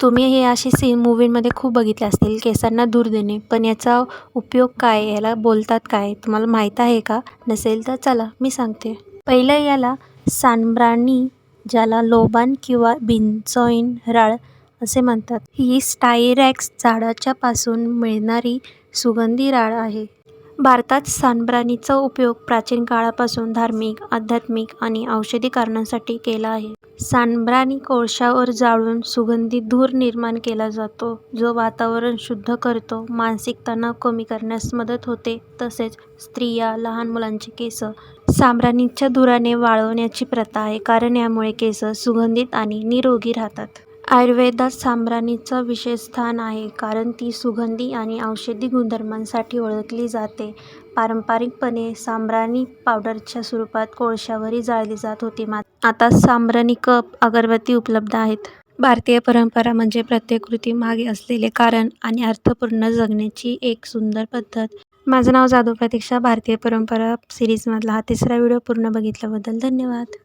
तुम्ही हे असे सीन मूवींमध्ये खूप बघितले असतील. केसांना धूर देणे. पण याचा उपयोग काय? याला बोलतात काय? तुम्हाला माहीत आहे का? नसेल तर चला मी सांगते. पहिलं याला सांब्राणी ज्याला लोबान किंवा बिंचॉइन राळ असे म्हणतात. ही स्टायरॅक्स झाडाच्या पासून मिळणारी सुगंधी राळ आहे. भारतात सांब्राणीचा उपयोग प्राचीन काळापासून धार्मिक आध्यात्मिक आणि औषधी कारणांसाठी केला आहे. सांब्राणी कोळशावर जाळून सुगंधी धूर निर्माण केला जातो. जो वातावरण शुद्ध करतो मानसिक तणाव कमी करण्यास मदत होते. तसेच स्त्रिया लहान मुलांचे केस सांब्राणीच्या धुराने वाळवण्याची प्रथा आहे. कारण यामुळे केस सुगंधित आणि निरोगी राहतात. आयुर्वेदात सांब्राणीचं विशेष स्थान आहे कारण ती सुगंधी आणि औषधी गुणधर्मांसाठी ओळखली जाते. पारंपरिकपणे साम्रानी पावडरच्या स्वरूपात कोळशावरही जाळली जात होती. मात्र आता साम्रानी कप अगरबत्ती उपलब्ध आहेत. भारतीय परंपरा म्हणजे प्रत्येक कृती मागे असलेले कारण आणि अर्थपूर्ण जगण्याची एक सुंदर पद्धत. माझं नाव जाधव प्रतीक्षा भारतीय परंपरा सिरीजमधला हा तिसरा व्हिडिओ पूर्ण बघितल्याबद्दल धन्यवाद.